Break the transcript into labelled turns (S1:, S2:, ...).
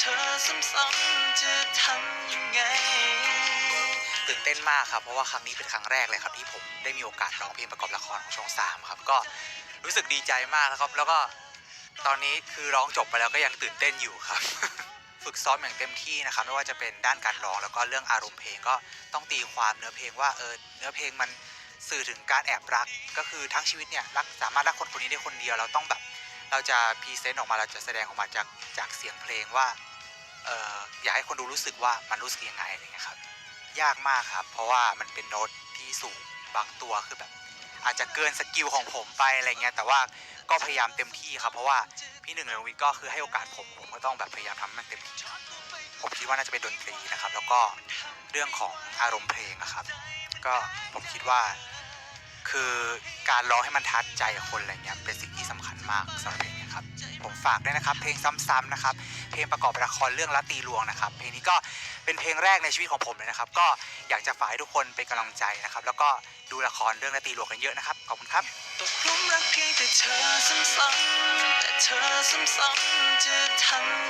S1: เธอซ้ำๆจะทำยังไง
S2: ตื่นเต้นมากครับ เพราะว่าครั้งนี้เป็นครั้งแรกเลยครับ ที่ผมได้มีโอกาสร้องเพลงประกอบละครของช่องสามครับ ก็รู้สึกดีใจมากนะครับ แล้วก็ตอนนี้คือร้องจบไปแล้วก็ยังตื่นเต้นอยู่ครับ ฝึกซ้อมอย่างเต็มที่นะครับ ไม่ว่าจะเป็นด้านการร้องแล้วก็เรื่องอารมณ์เพลงก็ต้องตีความเนื้อเพลงว่าเออเนื้อเพลงมันสื่อถึงการแอบรักก็คือทั้งชีวิตเนี่ยรักสามารถรักคนคนนี้ได้คนเดียวเราต้องแบบ เราจะพรีเซนต์ออกมาเราจะแสดงออกมาจากจากเสียงเพลงว่าเอออยากให้คนดูรู้สึกว่ามันรู้สึกยังไงอะไรเงี้ยครับยากมากครับเพราะว่ามันเป็นโน้ตที่สูงบางตัวคือแบบ อาจจะเกินสกิลของผมไปอะไรเงี้ยแต่ว่าก็พยายามเต็มที่ครับ เพราะว่าพี่หนึ่งเรวิทก็คือให้โอกาสผมผมก็ต้องแบบพยายามทำให้มันเต็มที่ผมคิดว่าน่าจะเป็นดนตรีนะครับ แล้วก็เรื่องของอารมณ์เพลงนะครับ ก็ผมคิดว่า คือการร้องให้มันทัดใจคนอะไรเงี้ยเป็นสิ่งที่สำคัญมากสำหรับเพลงนี้ครับ ผมฝากด้วยนะครับ เพลงซ้ำๆนะครับ เพลงประกอบละครเรื่องละตีลวงนะครับ เพลงนี้ก็เป็นเพลงแรกในชีวิตของผมเลยนะครับ ก็อยากจะฝากให้ทุกคนเป็นกำลังใจนะครับ แล้วก็ดูละครเรื่องละตีลวงกันเยอะนะครับ ขอบคุณครับ
S1: ตกลุมรักเพียงแต่เธอซ้ำๆแต่เธอซ้ำๆจะทำ